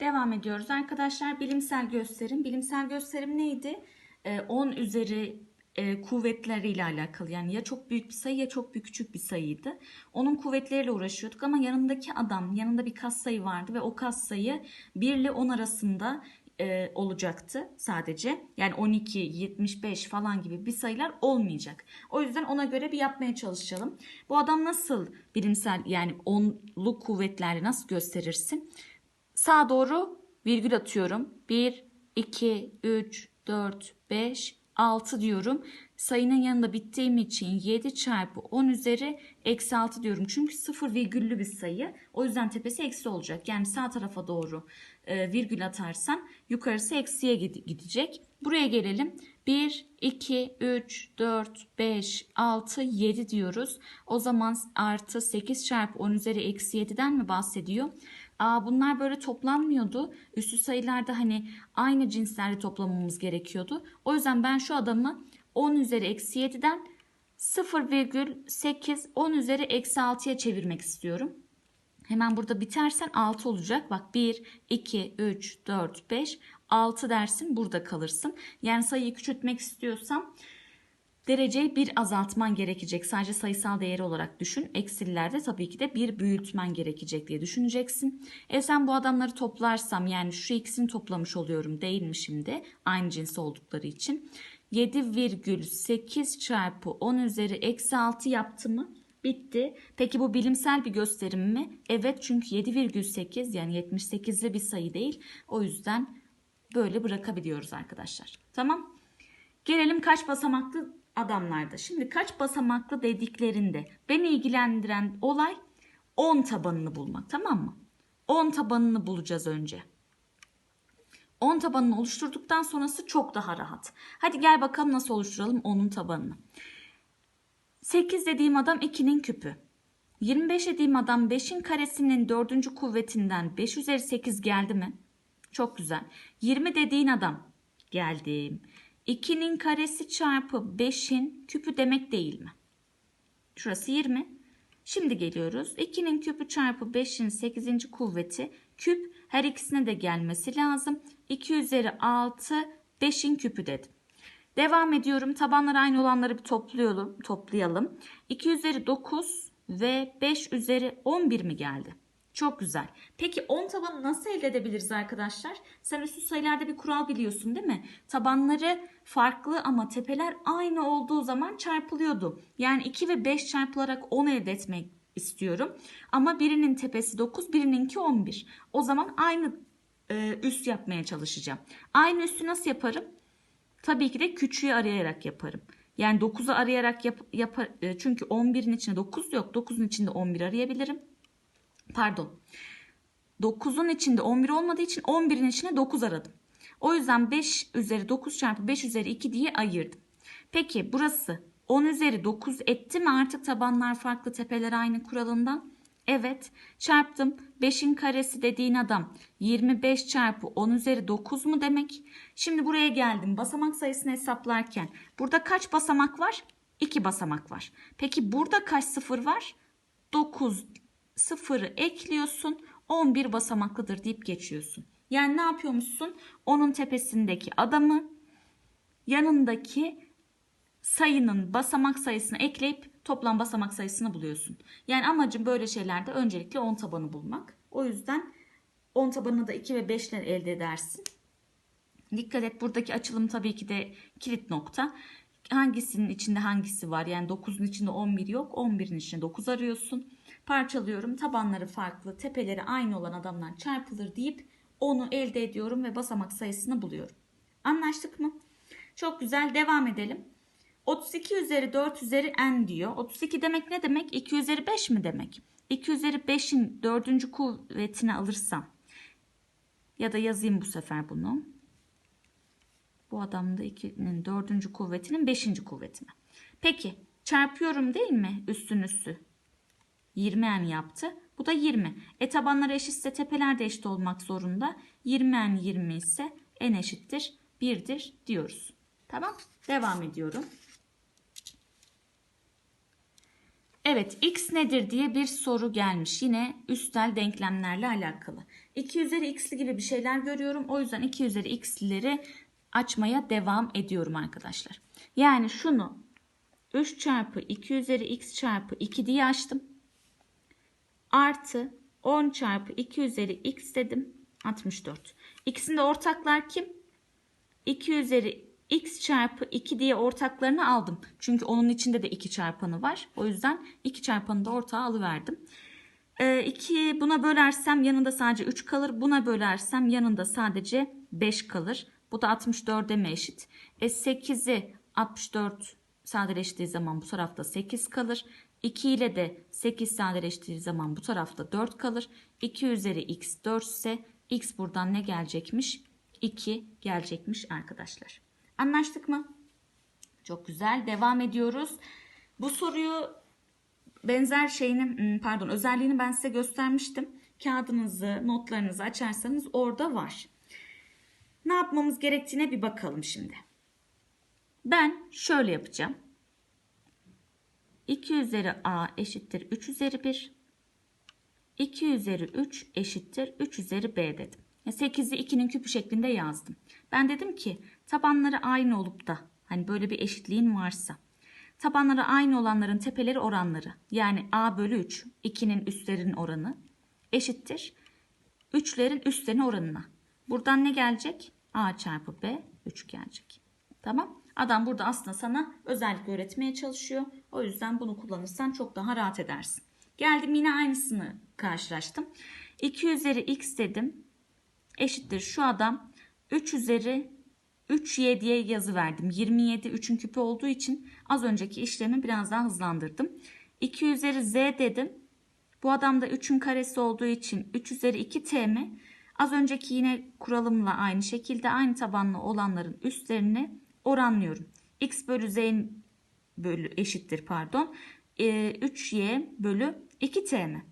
Devam ediyoruz arkadaşlar. Bilimsel gösterim. Bilimsel gösterim neydi? Ee, 10 üzeri e, kuvvetleriyle alakalı. Yani ya çok büyük bir sayı ya çok büyük küçük bir sayıydı. Onun kuvvetleriyle uğraşıyorduk ama yanındaki adam, yanında bir kas sayı vardı ve o kas sayı 1 ile 10 arasında e, olacaktı sadece. Yani 12, 75 falan gibi bir sayılar olmayacak. O yüzden ona göre bir yapmaya çalışalım. Bu adam nasıl bilimsel yani onlu kuvvetlerle nasıl gösterirsin? Sağa doğru virgül atıyorum. 1, 2, 3, 4, 5, 6 diyorum. Sayının yanında bittiğim için 7 çarpı 10 üzeri eksi 6 diyorum. Çünkü 0 virgüllü bir sayı. O yüzden tepesi eksi olacak. Yani sağ tarafa doğru e, virgül atarsan yukarısı eksiye gide- gidecek. Buraya gelelim. 1, 2, 3, 4, 5, 6, 7 diyoruz. O zaman artı 8 çarpı 10 üzeri eksi 7'den mi bahsediyor? Aa, bunlar böyle toplanmıyordu. Üstü sayılarda hani aynı cinslerde toplamamız gerekiyordu. O yüzden ben şu adamı 10 üzeri eksi 7'den 0,8 10 üzeri eksi 6'ya çevirmek istiyorum. Hemen burada bitersen 6 olacak. Bak 1, 2, 3, 4, 5, 6 dersin burada kalırsın. Yani sayıyı küçültmek istiyorsam dereceyi bir azaltman gerekecek. Sadece sayısal değeri olarak düşün. Eksililerde tabii ki de bir büyütmen gerekecek diye düşüneceksin. E sen bu adamları toplarsam yani şu ikisini toplamış oluyorum değil mi şimdi? Aynı cins oldukları için. 7,8 çarpı 10 üzeri eksi 6 yaptı mı? Bitti. Peki bu bilimsel bir gösterim mi? Evet çünkü 7,8 yani 78'li bir sayı değil. O yüzden böyle bırakabiliyoruz arkadaşlar. Tamam. Gelelim kaç basamaklı adamlarda. Şimdi kaç basamaklı dediklerinde beni ilgilendiren olay 10 tabanını bulmak tamam mı? 10 tabanını bulacağız önce. 10 tabanını oluşturduktan sonrası çok daha rahat. Hadi gel bakalım nasıl oluşturalım 10'un tabanını. 8 dediğim adam 2'nin küpü. 25 dediğim adam 5'in karesinin 4. kuvvetinden 5 üzeri 8 geldi mi? Çok güzel. 20 dediğin adam geldim. 2'nin karesi çarpı 5'in küpü demek değil mi? Şurası 20. Şimdi geliyoruz. 2'nin küpü çarpı 5'in 8. kuvveti küp her ikisine de gelmesi lazım. 2 üzeri 6 5'in küpü dedim. Devam ediyorum. Tabanları aynı olanları bir toplayalım. toplayalım. 2 üzeri 9 ve 5 üzeri 11 mi geldi? Çok güzel. Peki 10 tabanı nasıl elde edebiliriz arkadaşlar? Sen üstü sayılarda bir kural biliyorsun değil mi? Tabanları farklı ama tepeler aynı olduğu zaman çarpılıyordu. Yani 2 ve 5 çarpılarak 10 elde etmek istiyorum. Ama birinin tepesi 9, birininki 11. O zaman aynı e, üst yapmaya çalışacağım. Aynı üstü nasıl yaparım? Tabii ki de küçüğü arayarak yaparım. Yani 9'u arayarak yap, yapar, e, çünkü 11'in içinde 9 yok. 9'un içinde 11 arayabilirim. Pardon. 9'un içinde 11 olmadığı için 11'in içine 9 aradım. O yüzden 5 üzeri 9 çarpı 5 üzeri 2 diye ayırdım. Peki burası 10 üzeri 9 etti mi artık tabanlar farklı tepeler aynı kuralından? Evet çarptım 5'in karesi dediğin adam 25 çarpı 10 üzeri 9 mu demek? Şimdi buraya geldim basamak sayısını hesaplarken burada kaç basamak var? 2 basamak var. Peki burada kaç sıfır var? 9 sıfırı ekliyorsun 11 basamaklıdır deyip geçiyorsun. Yani ne yapıyormuşsun? Onun tepesindeki adamı yanındaki sayının basamak sayısını ekleyip toplam basamak sayısını buluyorsun. Yani amacım böyle şeylerde öncelikle 10 tabanı bulmak. O yüzden 10 tabanını da 2 ve 5 ile elde edersin. Dikkat et buradaki açılım tabii ki de kilit nokta. Hangisinin içinde hangisi var? Yani 9'un içinde 11 yok. 11'in içinde 9 arıyorsun. Parçalıyorum. Tabanları farklı, tepeleri aynı olan adamlar çarpılır deyip onu elde ediyorum ve basamak sayısını buluyorum. Anlaştık mı? Çok güzel. Devam edelim. 32 üzeri 4 üzeri n diyor. 32 demek ne demek? 2 üzeri 5 mi demek? 2 üzeri 5'in 4. kuvvetini alırsam ya da yazayım bu sefer bunu. Bu adamda 2'nin 4. kuvvetinin 5. kuvvetine. Peki çarpıyorum değil mi üstün üstü? 20 n yaptı. Bu da 20. E tabanlar eşitse tepeler de eşit olmak zorunda. 20 n 20 ise n eşittir 1'dir diyoruz. Tamam. Devam ediyorum. Evet, x nedir diye bir soru gelmiş. Yine üstel denklemlerle alakalı. 2 üzeri x'li gibi bir şeyler görüyorum. O yüzden 2 üzeri x'lileri açmaya devam ediyorum arkadaşlar. Yani şunu 3 çarpı 2 üzeri x çarpı 2 diye açtım. Artı 10 çarpı 2 üzeri x dedim. 64. İkisinde ortaklar kim? 2 üzeri x çarpı 2 diye ortaklarını aldım. Çünkü onun içinde de 2 çarpanı var. O yüzden 2 çarpanı da ortağa alıverdim. 2 ee, buna bölersem yanında sadece 3 kalır. Buna bölersem yanında sadece 5 kalır. Bu da 64'e mi eşit? E 8'i 64 sadeleştiği zaman bu tarafta 8 kalır. 2 ile de 8 sadeleştiği zaman bu tarafta 4 kalır. 2 üzeri x 4 ise x buradan ne gelecekmiş? 2 gelecekmiş arkadaşlar. Anlaştık mı? Çok güzel. Devam ediyoruz. Bu soruyu benzer şeyini hmm, pardon özelliğini ben size göstermiştim. Kağıdınızı, notlarınızı açarsanız orada var. Ne yapmamız gerektiğine bir bakalım şimdi. Ben şöyle yapacağım. 2 üzeri a eşittir 3 üzeri 1. 2 üzeri 3 eşittir 3 üzeri b dedim. 8'i 2'nin küpü şeklinde yazdım. Ben dedim ki tabanları aynı olup da hani böyle bir eşitliğin varsa tabanları aynı olanların tepeleri oranları yani a bölü 3 2'nin üstlerin oranı eşittir 3'lerin üstlerinin oranına. Buradan ne gelecek? a çarpı b 3 gelecek. Tamam. Adam burada aslında sana özellik öğretmeye çalışıyor. O yüzden bunu kullanırsan çok daha rahat edersin. Geldim yine aynısını karşılaştım. 2 üzeri x dedim. Eşittir şu adam 3 üzeri 3y diye yazı verdim. 27 3'ün küpü olduğu için az önceki işlemi biraz daha hızlandırdım. 2 üzeri z dedim. Bu adam da 3'ün karesi olduğu için 3 üzeri 2 t mi? Az önceki yine kuralımla aynı şekilde aynı tabanlı olanların üstlerini oranlıyorum. x bölü z bölü eşittir pardon. 3y e, bölü 2t mi?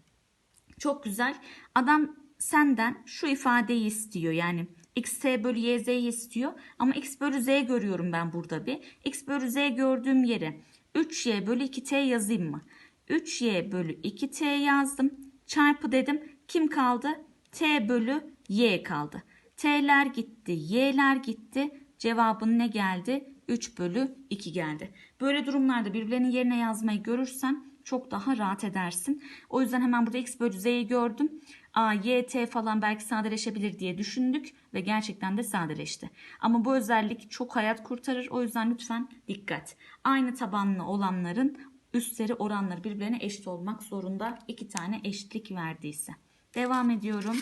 Çok güzel. Adam senden şu ifadeyi istiyor. Yani x t bölü y z'yi istiyor. Ama x bölü z görüyorum ben burada bir. x bölü z gördüğüm yere 3y bölü 2t yazayım mı? 3y bölü 2t yazdım. Çarpı dedim. Kim kaldı? t bölü y kaldı. t'ler gitti, y'ler gitti. Cevabın ne geldi? 3 bölü 2 geldi. Böyle durumlarda birbirlerinin yerine yazmayı görürsen çok daha rahat edersin. O yüzden hemen burada x bölü z'yi gördüm. A, y, t falan belki sadeleşebilir diye düşündük ve gerçekten de sadeleşti. Ama bu özellik çok hayat kurtarır. O yüzden lütfen dikkat. Aynı tabanlı olanların üstleri oranları birbirine eşit olmak zorunda. iki tane eşitlik verdiyse. Devam ediyorum.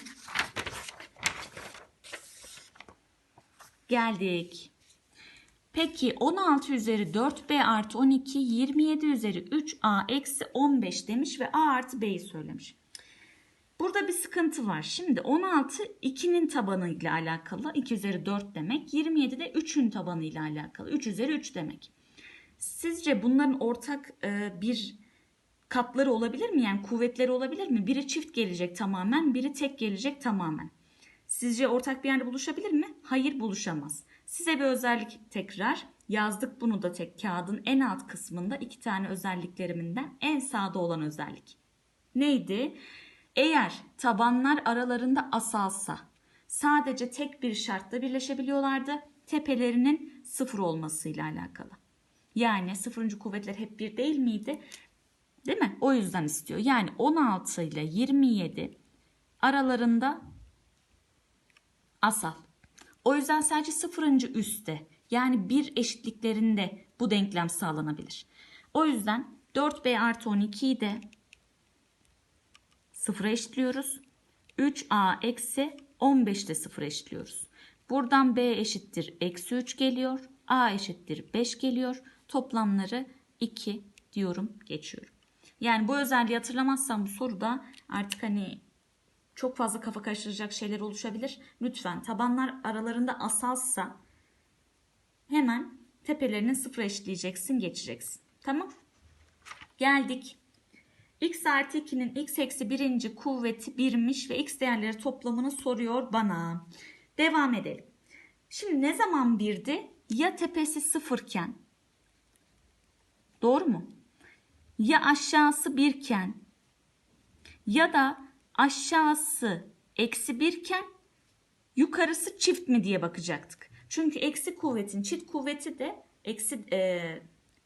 Geldik. Peki 16 üzeri 4b artı 12 27 üzeri 3a eksi 15 demiş ve a artı b'yi söylemiş. Burada bir sıkıntı var. Şimdi 16 2'nin tabanı ile alakalı. 2 üzeri 4 demek. 27 de 3'ün tabanı ile alakalı. 3 üzeri 3 demek. Sizce bunların ortak e, bir katları olabilir mi? Yani kuvvetleri olabilir mi? Biri çift gelecek tamamen, biri tek gelecek tamamen. Sizce ortak bir yerde buluşabilir mi? Hayır buluşamaz. Size bir özellik tekrar yazdık bunu da tek kağıdın en alt kısmında iki tane özelliklerimden en sağda olan özellik. Neydi? Eğer tabanlar aralarında asalsa sadece tek bir şartla birleşebiliyorlardı. Tepelerinin sıfır olmasıyla alakalı. Yani sıfırıncı kuvvetler hep bir değil miydi? Değil mi? O yüzden istiyor. Yani 16 ile 27 aralarında asal. O yüzden sadece sıfırıncı üstte yani bir eşitliklerinde bu denklem sağlanabilir. O yüzden 4b artı 12'yi de sıfıra eşitliyoruz. 3a eksi 15 de sıfıra eşitliyoruz. Buradan b eşittir eksi 3 geliyor. a eşittir 5 geliyor. Toplamları 2 diyorum geçiyorum. Yani bu özelliği hatırlamazsam bu soruda artık hani çok fazla kafa karıştıracak şeyler oluşabilir. Lütfen tabanlar aralarında asalsa hemen tepelerini sıfır eşitleyeceksin geçeceksin. Tamam. Geldik. x artı 2'nin x eksi birinci kuvveti birmiş ve x değerleri toplamını soruyor bana. Devam edelim. Şimdi ne zaman birdi? Ya tepesi sıfırken. Doğru mu? ya aşağısı birken ya da aşağısı eksi birken yukarısı çift mi diye bakacaktık. Çünkü eksi kuvvetin çift kuvveti de eksi e,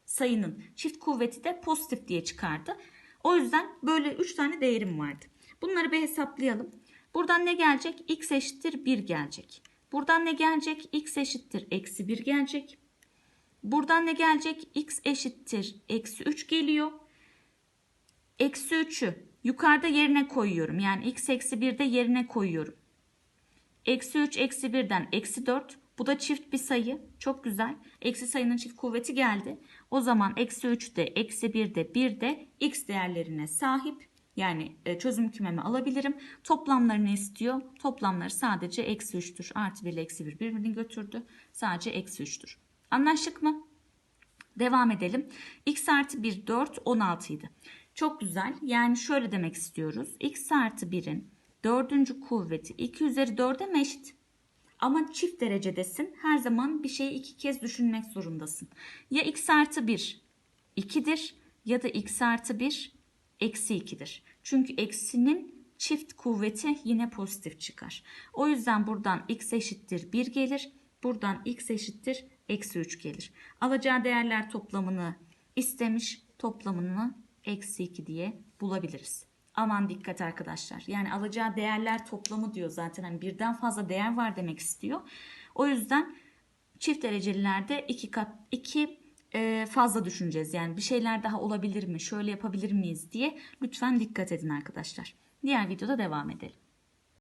sayının çift kuvveti de pozitif diye çıkardı. O yüzden böyle 3 tane değerim vardı. Bunları bir hesaplayalım. Buradan ne gelecek? x eşittir 1 gelecek. Buradan ne gelecek? x eşittir eksi 1 gelecek. Buradan ne gelecek? x eşittir eksi 3 geliyor. Eksi 3'ü yukarıda yerine koyuyorum. Yani x eksi 1'de yerine koyuyorum. Eksi 3 eksi 1'den eksi 4. Bu da çift bir sayı. Çok güzel. Eksi sayının çift kuvveti geldi. O zaman eksi 3 de eksi 1 de 1 de x değerlerine sahip. Yani e, çözüm kümemi alabilirim. Toplamlarını istiyor. Toplamları sadece eksi 3'tür. Artı 1 ile eksi 1 birbirini götürdü. Sadece eksi 3'tür. Anlaştık mı? Devam edelim. x artı 1 4 16 idi. Çok güzel. Yani şöyle demek istiyoruz. x artı 1'in dördüncü kuvveti 2 üzeri 4'e mi eşit? Ama çift derecedesin. Her zaman bir şeyi iki kez düşünmek zorundasın. Ya x artı 1 2'dir ya da x artı 1 eksi 2'dir. Çünkü eksinin çift kuvveti yine pozitif çıkar. O yüzden buradan x eşittir 1 gelir. Buradan x eşittir eksi 3 gelir. Alacağı değerler toplamını istemiş. Toplamını eksi 2 diye bulabiliriz. Aman dikkat arkadaşlar. Yani alacağı değerler toplamı diyor zaten. Hani birden fazla değer var demek istiyor. O yüzden çift derecelilerde iki kat iki e, fazla düşüneceğiz. Yani bir şeyler daha olabilir mi? Şöyle yapabilir miyiz diye lütfen dikkat edin arkadaşlar. Diğer videoda devam edelim.